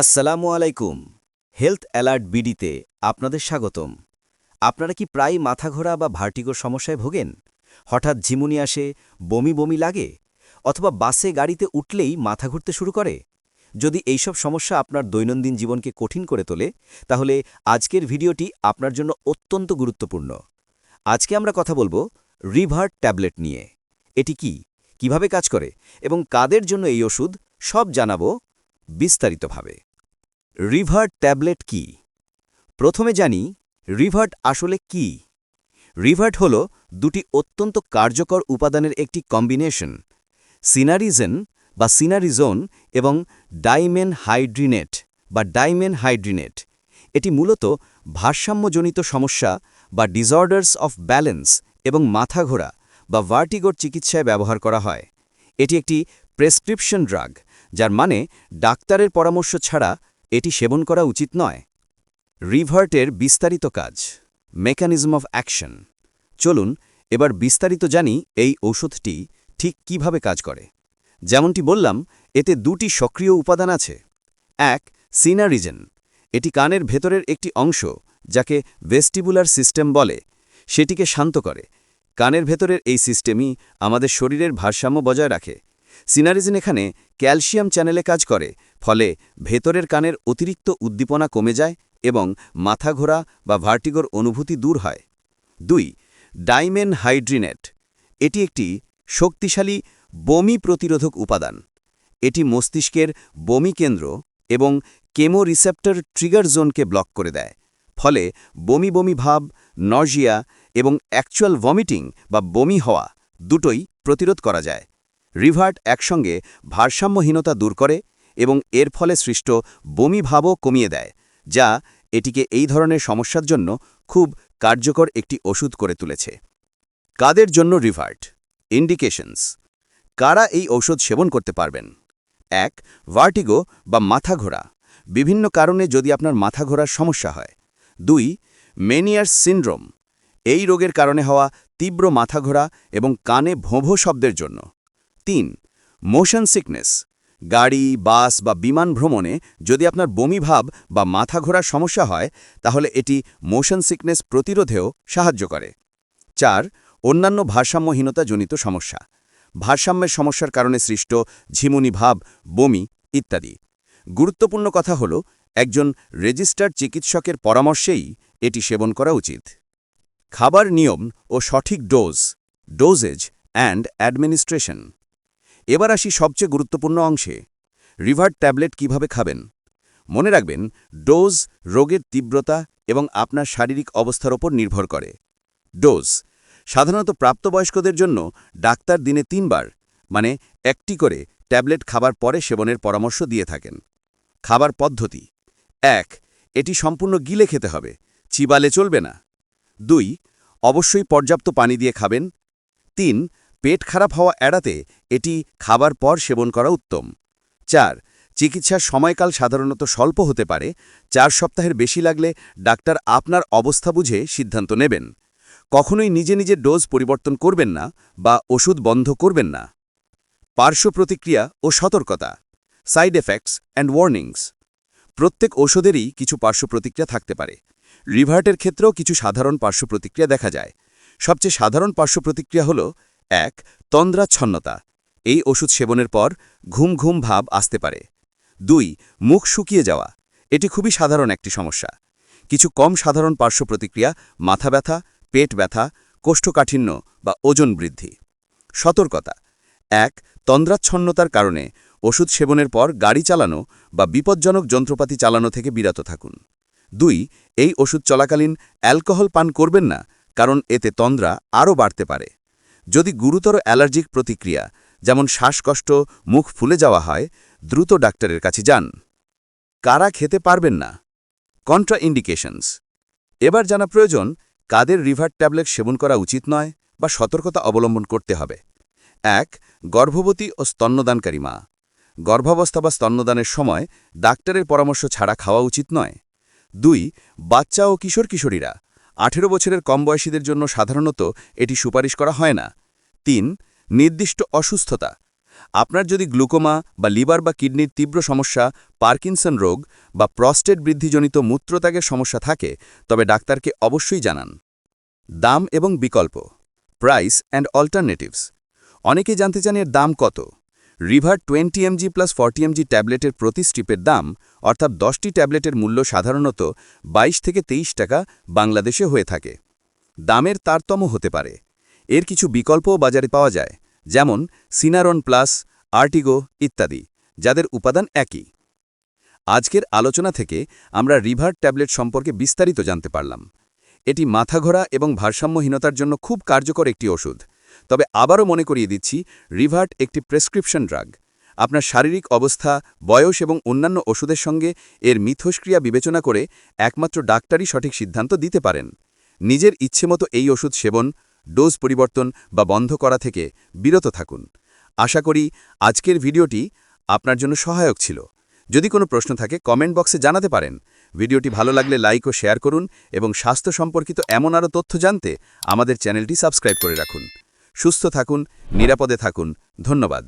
আসসালামু আলাইকুম। Health alert বিডিতে আপনাদের স্বাগতম। আপনারা কি প্রায় মাথা ঘোরা বা ভার্টিগোর সমস্যায় ভোগেন? হঠাৎ ঝিমুনি আসে, বমি বমি লাগে? অথবা বাসে গাড়িতে উঠলেই মাথা ঘুরতে শুরু করে? যদি এইসব সমস্যা আপনার দৈনন্দিন জীবনকে কঠিন করে তোলে, তাহলে আজকের ভিডিওটি আপনার জন্য অত্যন্ত গুরুত্বপূর্ণ। আজকে আমরা কথা বলব রিভার্ট ট্যাবলেট নিয়ে। এটি কি? কীভাবে কাজ করে? এবং কাদের জন্য এই ওষুধ? সব জানাব বিস্তারিতভাবে। রিভার্ট ট্যাবলেট কি? প্রথমে জানি, রিভার্ট আসলে কি? রিভার্ট হল দুটি অত্যন্ত কার্যকর উপাদানের একটি কম্বিনেশন, সিনারিজেন বা সিনারিজোন এবং ডাইমেন হাইড্রিনেট বা ডাইমেন হাইড্রিনেট এটি মূলত ভারসাম্যজনিত সমস্যা বা ডিসঅর্ডার্স অফ ব্যালেন্স এবং মাথা ঘোরা বা ভার্টিগোর চিকিৎসায় ব্যবহার করা হয়। এটি একটি প্রেসক্রিপশন ড্রাগ যার মানে ডাক্তারের পরামর্শ ছাড়া এটি সেবন করা উচিত নয়। রিভার্টের বিস্তারিত কাজ। Mechanism of action. চলুন, এবার বিস্তারিত জানি এই ঔষধটি ঠিক কীভাবে কাজ করে। যেমনটি বললাম, এতে দুটি সক্রিয় উপাদান আছে। এক, সিনারিজেন। এটি কানের ভেতরের একটি অংশ, যাকে ভেস্টিবুলার সিস্টেম বলে। সেটিকে শান্ত করে। কানের ভেতরের এই সিস্টেমই আমাদের শরীরের ভারসাম্য বজায় রাখে। সিনারিজিন এখানে ক্যালসিয়াম চ্যানেলে কাজ করে, ফলে ভেতরের কানের অতিরিক্ত উদ্দীপনা কমে যায় এবং মাথা ঘোরা বা ভার্টিগোর অনুভূতি দূর হয়। দুই ডাইমেন হাইড্রিনেট এটি একটি শক্তিশালী বমি প্রতিরোধক উপাদান। এটি মস্তিষ্কের বমি কেন্দ্র এবং কেমো রিসেপ্টর ট্রিগার জোনকে ব্লক করে দেয়, ফলে বমি বমি ভাব, নজিয়া এবং অ্যাকচুয়াল ভমিটিং বা বমি হওয়া দুটোই প্রতিরোধ করা যায়। রিভার্ট একসঙ্গে ভারসাম্যহীনতা দূর করে এবং এর ফলে সৃষ্ট বমিভাবও কমিয়ে দেয়, যা এটিকে এই ধরনের সমস্যার জন্য খুব কার্যকর একটি ওষুধ করে তুলেছে। কাদের জন্য রিভার্ট? ইন্ডিকেশনস কারা এই ঔষধ সেবন করতে পারবেন? এক, ভার্টিগো বা মাথা ঘোরা বিভিন্ন কারণে যদি আপনার মাথা ঘোরার সমস্যা হয়। দুই মেনিয়ার্স সিন্ড্রোম। এই রোগের কারণে হওয়া তীব্র মাথা ঘোরা এবং কানে ভোঁভো শব্দের জন্য। তিন মোশন সিকনেস গাড়ি, বাস বা বিমান ভ্রমণে যদি আপনার বমি ভাব বা মাথা ঘোরার সমস্যা হয়, তাহলে এটি মোশন সিকনেস প্রতিরোধেও সাহায্য করে। চার, অন্যান্য ভারসাম্যহীনতাজনিত সমস্যা, ভারসাম্যের সমস্যার কারণে সৃষ্ট ঝিমুনি ভাব, বমি ইত্যাদি। গুরুত্বপূর্ণ কথা হল, একজন রেজিস্টার্ড চিকিৎসকের পরামর্শেই এটি সেবন করা উচিত। খাবার নিয়ম ও সঠিক ডোজ ডোজেজ অ্যান্ড অ্যাডমিনিস্ট্রেশন এবার আসি সবচেয়ে গুরুত্বপূর্ণ অংশে। রিভার্ট ট্যাবলেট কীভাবে খাবেন? মনে রাখবেন, ডোজ রোগের তীব্রতা এবং আপনার শারীরিক অবস্থার ওপর নির্ভর করে। ডোজ, সাধারণত প্রাপ্তবয়স্কদের জন্য ডাক্তার দিনে তিনবার মানে একটি করে ট্যাবলেট খাবার পরে সেবনের পরামর্শ দিয়ে থাকেন। খাবার পদ্ধতি, এক, এটি সম্পূর্ণ গিলে খেতে হবে, চিবালে চলবে না। দুই, অবশ্যই পর্যাপ্ত পানি দিয়ে খাবেন। তিন পেট খারাপ হওয়া এড়াতে এটি খাবার পর সেবন করা উত্তম। চার, চিকিৎসার সময়কাল সাধারণত স্বল্প হতে পারে। চার সপ্তাহের বেশি লাগলে ডাক্তার আপনার অবস্থা বুঝে সিদ্ধান্ত নেবেন। কখনোই নিজে নিজে ডোজ পরিবর্তন করবেন না বা ওষুধ বন্ধ করবেন না। পার্শ্ব প্রতিক্রিয়া ও সতর্কতা, সাইড এফেক্টস অ্যান্ড ওয়ার্নিংস। প্রত্যেক ওষুধেরই কিছু পার্শ্ব প্রতিক্রিয়া থাকতে পারে। রিভার্টের ক্ষেত্রেও কিছু সাধারণ পার্শ্ব প্রতিক্রিয়া দেখা যায়। সবচেয়ে সাধারণ পার্শ্ব প্রতিক্রিয়া হল এক, তন্দ্রাচ্ছন্নতা। এই ওষুধ সেবনের পর ঘুম ঘুম ভাব আসতে পারে। দুই, মুখ শুকিয়ে যাওয়া। এটি খুবই সাধারণ একটি সমস্যা। কিছু কম সাধারণ পার্শ্ব প্রতিক্রিয়া, মাথা ব্যথা, পেট ব্যথা, কোষ্ঠকাঠিন্য বা ওজন বৃদ্ধি। সতর্কতা। এক, তন্দ্রাচ্ছন্নতার কারণে ওষুধ সেবনের পর গাড়ি চালানো বা বিপজ্জনক যন্ত্রপাতি চালানো থেকে বিরত থাকুন। দুই, এই ওষুধ চলাকালীন অ্যালকোহল পান করবেন না, কারণ এতে তন্দ্রা আরও বাড়তে পারে। যদি গুরুতর অ্যালার্জিক প্রতিক্রিয়া, যেমন শ্বাসকষ্ট, মুখ ফুলে যাওয়া হয়, দ্রুত ডাক্তারের কাছে যান। কারা খেতে পারবেন না? কন্ট্রা ইন্ডিকেশনস এবার জানা প্রয়োজন, কাদের রিভার ট্যাবলেট সেবন করা উচিত নয় বা সতর্কতা অবলম্বন করতে হবে। এক, গর্ভবতী ও স্তন্যদানকারী মা। গর্ভাবস্থা বা স্তন্যদানের সময় ডাক্তারের পরামর্শ ছাড়া খাওয়া উচিত নয়। দুই, বাচ্চা ও কিশোর কিশোরীরা আঠেরো বছরের কম বয়সীদের জন্য সাধারণত এটি সুপারিশ করা হয় না। তিন, নির্দিষ্ট অসুস্থতা। আপনার যদি গ্লুকোমা বা লিভার বা কিডনির তীব্র সমস্যা, পার্কিনসন রোগ বা প্রস্টেট বৃদ্ধিজনিত মূত্রত্যাগের সমস্যা থাকে, তবে ডাক্তারকে অবশ্যই জানান। দাম এবং বিকল্প। Price and alternatives. অনেকে জানতে চান এর দাম কত। River twenty mg plus forty mg ট্যাবলেটের প্রতি স্ট্রিপের দাম, অর্থাৎ দশটি ট্যাবলেটের মূল্য সাধারণত ২২ থেকে ২৩ টাকা বাংলাদেশে হয়ে থাকে। দামের তারতম্য হতে পারে। এর কিছু বিকল্পও বাজারে পাওয়া যায়, যেমন সিনারন প্লাস আর্টিগো ইত্যাদি, যাদের উপাদান একই। আজকের আলোচনা থেকে আমরা রিভার ট্যাবলেট সম্পর্কে বিস্তারিত জানতে পারলাম। এটি মাথাঘোরা এবং ভারসাম্যহীনতার জন্য খুব কার্যকর একটি ওষুধ। তবে আবারও মনে করিয়ে দিচ্ছি, রিভার্ট একটি প্রেসক্রিপশন ড্রাগ। আপনার শারীরিক অবস্থা, বয়স এবং অন্যান্য ওষুধের সঙ্গে এর মিথস্ক্রিয়া বিবেচনা করে একমাত্র ডাক্তারই সঠিক সিদ্ধান্ত দিতে পারেন। নিজের ইচ্ছেমতো এই ওষুধ সেবন, ডোজ পরিবর্তন বা বন্ধ করা থেকে বিরত থাকুন। আশা করি আজকের ভিডিওটি আপনার জন্য সহায়ক ছিল। যদি কোনো প্রশ্ন থাকে, কমেন্ট বক্সে জানাতে পারেন। ভিডিওটি ভালো লাগলে লাইক ও শেয়ার করুন এবং স্বাস্থ্য সম্পর্কিত এমন আরও তথ্য জানতে আমাদের চ্যানেলটি সাবস্ক্রাইব করে রাখুন। সুস্থ থাকুন নিরাপদে থাকুন। ধন্যবাদ।